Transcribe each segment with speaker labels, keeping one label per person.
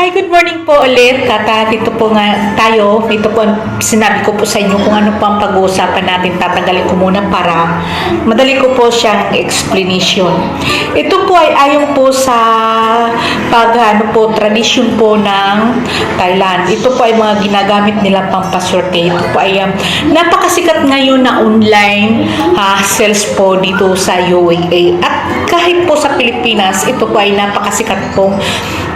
Speaker 1: Hi, good morning po ulit. Tata, dito po nga tayo. Ito po, sinabi ko po sa inyo kung ano po ang pag-uusapan natin. Tatanggalin ko muna para madali ko po siyang explanation. Ito po ay ayon po sa pag ano po, tradisyon po ng Thailand. Ito po ay mga ginagamit nila pampaswerte. Ito po ay um, napakasikat ngayon na online ah, sales po dito sa UAA. At kahit po sa Pilipinas, ito po ay napakasikat pong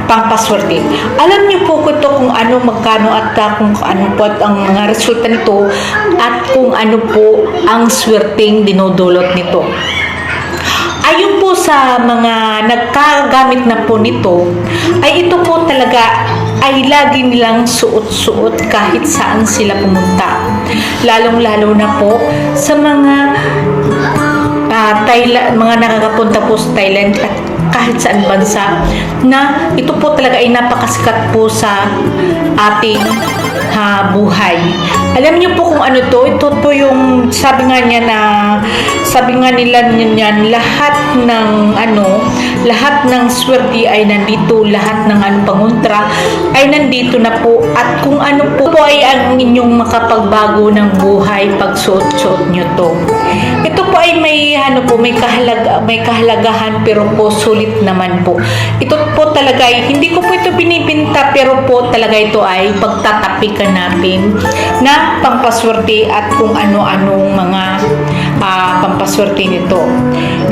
Speaker 1: pampaswerte. Alam niyo po ko ito kung ano, magkano at uh, kung ano po at ang mga resulta nito at kung ano po ang swerteng dinodulot nito. Ayon po sa mga nagkagamit na po nito, ay ito po talaga ay lagi nilang suot-suot kahit saan sila pumunta. Lalong-lalo na po sa mga ah, Thailand, mga nakakapunta po sa Thailand at kahit saan bansa na ito po talaga ay napakasikat po sa ating ha, buhay. Alam niyo po kung ano to? Ito po yung sabi nga niya na sabi nga nila niyan lahat ng ano, lahat ng swerte ay nandito, lahat ng ano panguntra ay nandito na po at kung ano po, po ay ang inyong makapagbago ng buhay pag suot-suot niyo to. Ito po ay may ano po, may kahalaga, may kahalagahan pero po sulit naman po. Ito po talaga ay hindi ko po ito binibinta pero po talaga ito ay pagtatapikan natin na pampaswerte at kung ano-anong mga ah, pampaswerte nito.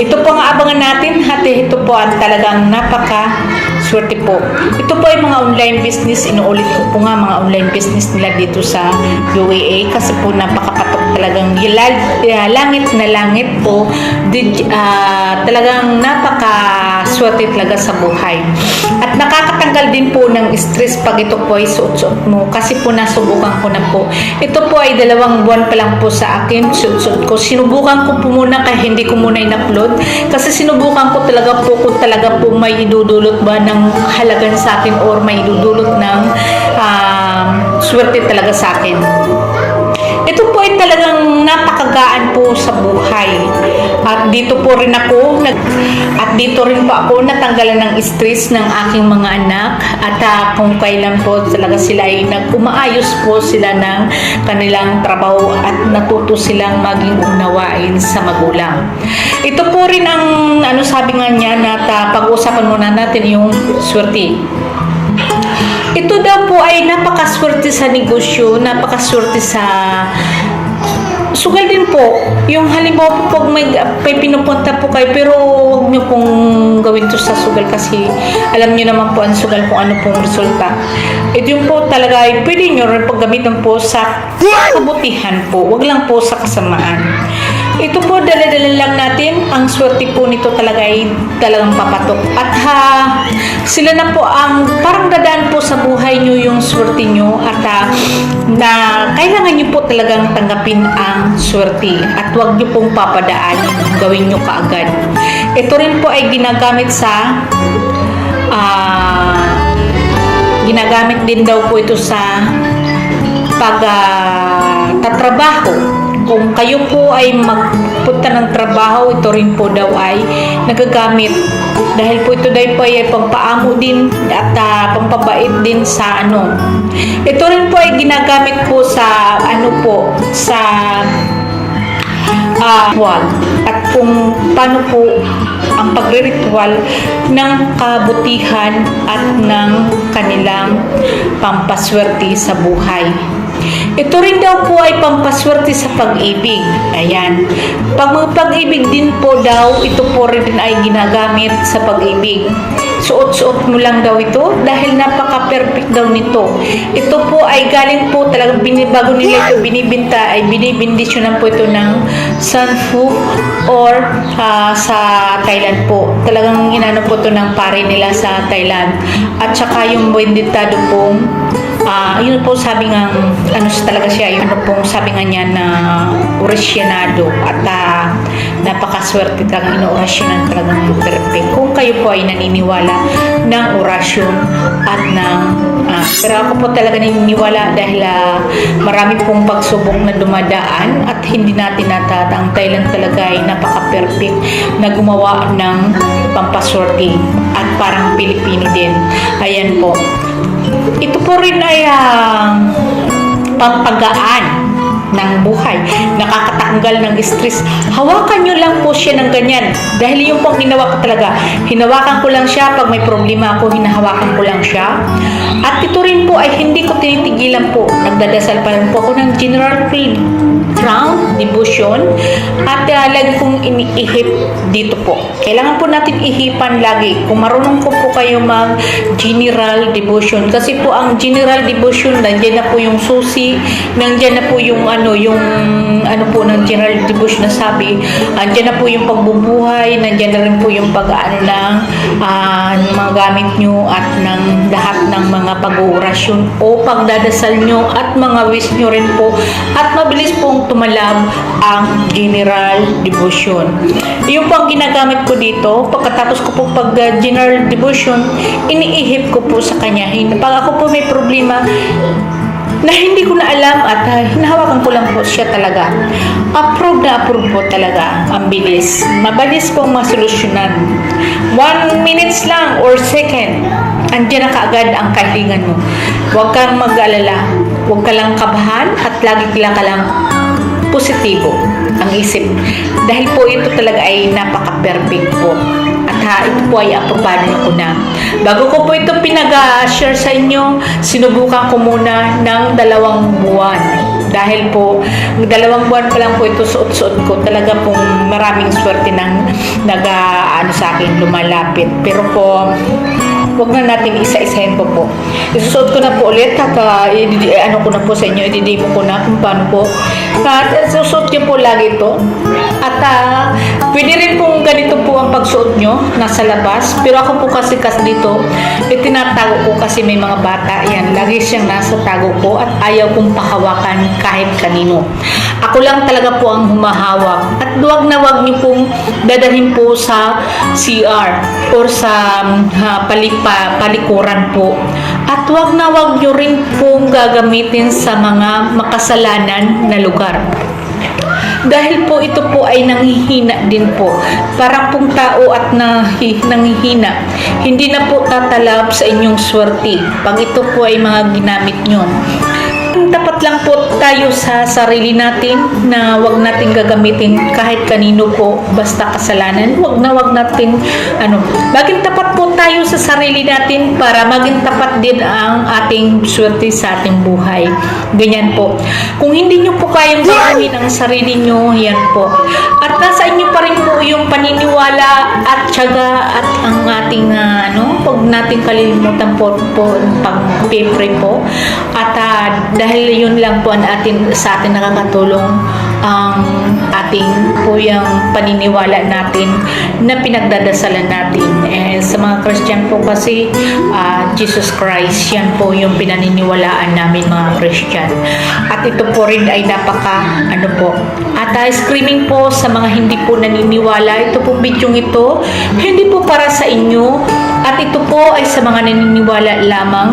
Speaker 1: Ito po ang abangan natin hati ito po ang talagang napaka swerte po. Ito po ay mga online business, inuulit ko po nga mga online business nila dito sa UAA kasi po napakapatok talagang yilal, yeah, langit na langit po di, ah, talagang napaka swerte talaga sa buhay. At nakakatanggal din po ng stress pag ito po ay suot-suot mo kasi po nasubukan ko na po. Ito po ay dalawang buwan pa lang po sa akin, suot-suot ko. Sinubukan ko po muna kaya hindi ko muna in-upload kasi sinubukan ko talaga po kung talaga po may idudulot ba ng halagan sa akin or may idudulot ng um, swerte talaga sa akin. Ito po ay talagang napakagaan po sa buhay. At dito po rin ako, nag, at dito rin po ako natanggalan ng stress ng aking mga anak. At ah, kung kailan po talaga sila ay nag-umaayos po sila ng kanilang trabaho at natuto silang maging unawain sa magulang. Ito po rin ang ano sabi nga niya na ah, pag-usapan muna natin yung swerte. Ito daw po ay napakaswerte sa negosyo, napakaswerte sa sugal din po. Yung halimbawa po pag may, may pinupunta po kayo pero huwag niyo pong gawin to sa sugal kasi alam niyo naman po ang sugal kung ano pong resulta. Ito yung po talaga ay pwede niyo rin paggamitan po sa kabutihan po. Huwag lang po sa kasamaan. Ito po, dala-dala lang natin. Ang swerte po nito talaga ay talagang papatok. At ha, sila na po ang parang dadaan po sa buhay nyo yung swerte nyo at ha, na kailangan nyo po talagang tanggapin ang swerte at huwag nyo pong papadaanin. Gawin nyo kaagad. Ito rin po ay ginagamit sa ah, ginagamit din daw po ito sa pag ah, tatrabaho. Kung kayo po ay magpunta ng trabaho, ito rin po daw ay nagagamit. Dahil po ito dahil po ay pampaamo din at ah, pampabait din sa ano. Ito rin po ay ginagamit po sa ano po, sa ah ritual at kung paano po ang pagre-ritual ng kabutihan at ng kanilang pampaswerte sa buhay. Ito rin daw po ay pampaswerte sa pag-ibig. Ayan. Pag pag-ibig din po daw, ito po rin ay ginagamit sa pag-ibig. Suot-suot mo lang daw ito dahil napaka-perfect daw nito. Ito po ay galing po talagang binibago nila ito, binibinta, ay binibindisyonan po ito ng Sanfu or ah, sa Thailand po. Talagang inano po ito ng pare nila sa Thailand. At saka yung benditado pong Ah, yun po sabi nga ano siya talaga siya ano pong sabi nga niya na orasyanado at ah, napakaswerte kang inoorasyonan talagang perfect. Kung kayo po ay naniniwala ng orasyon at ng ah, pero ako po talaga naniniwala dahil ah, marami pong pagsubok na dumadaan at hindi natin natata ang Thailand talaga ay napaka-perfect na gumawa ng pampaswerte at parang Pilipino din. Ayan po. Ito po rin ay ah, pampagaan ng buhay. Nakakatanggal ng stress. Hawakan nyo lang po siya ng ganyan. Dahil yung pong ginawa ko talaga. Hinawakan ko lang siya pag may problema ako, hinahawakan ko lang siya. At ito rin po ay hindi ko tinitigilan po. Nagdadasal pa rin po ako ng General Creed Crown Devotion at uh, lagi kong iniihip dito po. Kailangan po natin ihipan lagi. Kung marunong po po kayo mag General Devotion kasi po ang General Devotion nandiyan na po yung susi, nandiyan na po yung ano yung ano po ng General Devotion na sabi, nandiyan na po yung pagbubuhay, nandiyan na rin po yung pag-ano ng ah, mga gamit nyo at ng lahat ng mga pag-uurasyon o pagdadasal nyo at mga wish nyo rin po at mabilis pong tumalab ang General Devotion. Yung po ang ginagamit ko dito, pagkatapos ko po pag uh, General Devotion, iniihip ko po sa kanya. Pag ako po may problema, na hindi ko na alam at uh, hinahawakan ko lang po siya talaga. Approve na approve po talaga. Ang bilis. Mabilis pong masolusyonan. One minutes lang or second, andyan na kaagad ang kahilingan mo. Huwag kang mag-alala. Huwag ka lang kabahan at lagi ka lang positibo ang isip. Dahil po ito talaga ay napaka-perfect po. Ha, ito po ay aprobado ko na. Bago ko po ito pinag-share sa inyo, sinubukan ko muna ng dalawang buwan. Dahil po, dalawang buwan pa lang po ito suot-suot ko. Talaga pong maraming swerte ng nag, ano sa akin, lumalapit. Pero po, Huwag na natin isa-isahin po po. Isusuot ko na po ulit at uh, ano ko na po sa inyo, ididimo ko na kung paano po. At uh, susuot niyo po lagi ito. At uh, pwede rin pong ganito po ang pagsuot nyo, nasa labas. Pero ako po kasi kasi dito, itinatago ko kasi may mga bata. Yan, lagi siyang nasa tago ko at ayaw kong pahawakan kahit kanino. Ako lang talaga po ang humahawak. At duwag na wag niyo pong dadalhin po sa CR or sa um, ha, palipa, palikuran po. At wag na wag niyo rin pong gagamitin sa mga makasalanan na lugar. Dahil po ito po ay nanghihina din po. Parang pong tao at nahi, nanghihina. Hindi na po tatalab sa inyong swerte. Pag ito po ay mga ginamit nyo. Dapat lang po tayo sa sarili natin na wag natin gagamitin kahit kanino po basta kasalanan. Wag na wag natin ano, maging tapat po tayo sa sarili natin para maging tapat din ang ating swerte sa ating buhay. Ganyan po. Kung hindi nyo po kayang gawin ang sarili nyo, yan po. At nasa inyo pa rin po yung paniniwala at tiyaga at ang ating ah, ano, pag natin kalilimutan po, po pag pray po. At ah, dahil yun lang po ang atin, sa atin nakakatulong ang ating po yung paniniwala natin na pinagdadasalan natin. Christian po kasi, ah, Jesus Christ, yan po yung pinaniniwalaan namin mga Christian. At ito po rin ay napaka, ano po, at uh, screaming po sa mga hindi po naniniwala. Ito po video ito, hindi po para sa inyo. At ito po ay sa mga naniniwala lamang.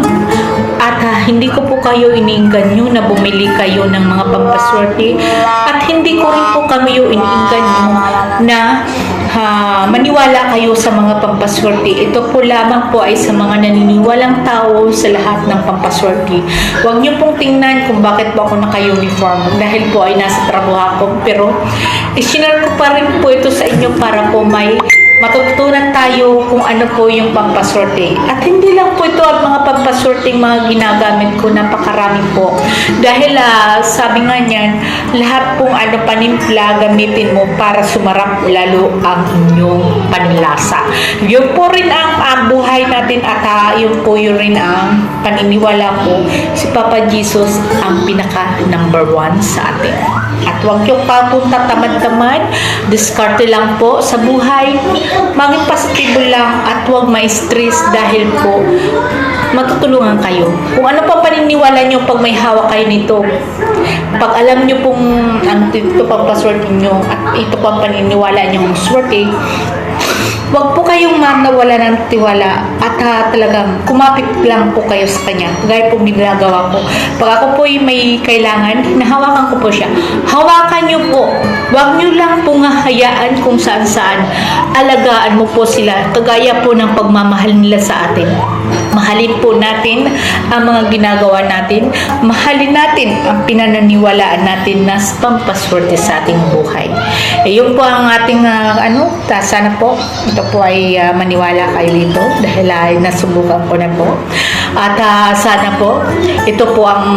Speaker 1: At ah, hindi ko po kayo iniinganyo na bumili kayo ng mga pampaswerte. At hindi ko rin po kayo iniinganyo na ha, maniwala kayo sa mga pampaswerte. Ito po lamang po ay sa mga naniniwalang tao sa lahat ng pampaswerte. Huwag niyo pong tingnan kung bakit po ako naka-uniform dahil po ay nasa trabaho ako. Pero isinare ko pa rin po ito sa inyo para po may matutunan tayo kung ano po yung pampaswerte. At hindi lang po ito ang mga pampaswerteng mga ginagamit ko, napakarami po. Dahil ah, sabi nga niyan, lahat pong ano panimpla gamitin mo para sumarap lalo ang inyong panlasa. Yun po rin ang, ang buhay natin at ah, yun po yun rin ang paniniwala ko. Si Papa Jesus ang pinaka number one sa atin. At huwag yung papunta tamad-tamad, diskarte lang po sa buhay. Maging positibo lang at huwag ma-stress dahil po matutulungan kayo. Kung ano pa paniniwala nyo pag may hawak kayo nito, pag alam nyo pong ang ito pang password nyo at ito pang paniniwala nyo swerte, Huwag po kayong manawala ng tiwala at ha, talagang kumapit lang po kayo sa kanya. Gaya po ginagawa ko. Pag ako po may kailangan, nahawakan ko po siya. Hawakan niyo po. Huwag niyo lang pong hayaan kung saan saan. Alagaan mo po sila. Kagaya po ng pagmamahal nila sa atin. Mahalin po natin ang mga ginagawa natin. Mahalin natin ang pinananiwalaan natin na pampaswerte sa ating buhay. Eh, yun po ang ating ah, ano, sana po ito po ay ah, maniwala kayo dito dahil ay nasubukan ko na po. At ah, sana po ito po ang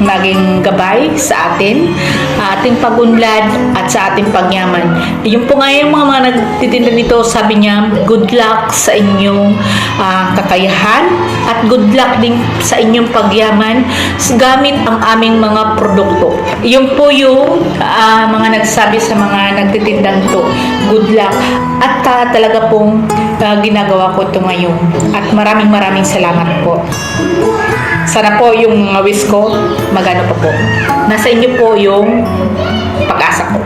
Speaker 1: naging gabay sa atin, ating pagunlad at sa ating pagyaman. Yung po nga mga, mga nagtitinda nito, sabi niya, good luck sa inyong ah, kakayahan at good luck din sa inyong pagyaman gamit ang aming mga produkto. Yung po yung ah, mga nagsabi sa mga nagtitindang to, good luck. At ah, talaga pong ah, ginagawa ko ito ngayon. At maraming maraming salamat po. Sana po yung mga wish ko, magano pa po. Nasa inyo po yung pag-asa ko.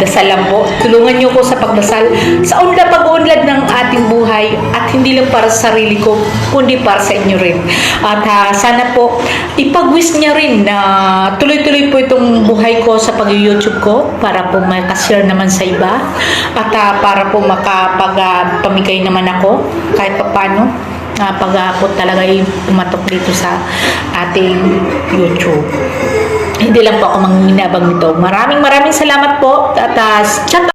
Speaker 1: Dasal lang po. Tulungan niyo ko sa pagdasal sa unlad pag-unlad ng ating buhay at hindi lang para sa sarili ko, kundi para sa inyo rin. At ah, sana po, ipag-wish niya rin na tuloy-tuloy po itong buhay ko sa pag-YouTube ko para po makashare naman sa iba at ah, para po makapag-pamigay naman ako kahit pa paano uh, pag-aapot talaga yung pumatok dito sa ating YouTube. Hindi lang po ako manginabang nito. Maraming maraming salamat po at uh, chat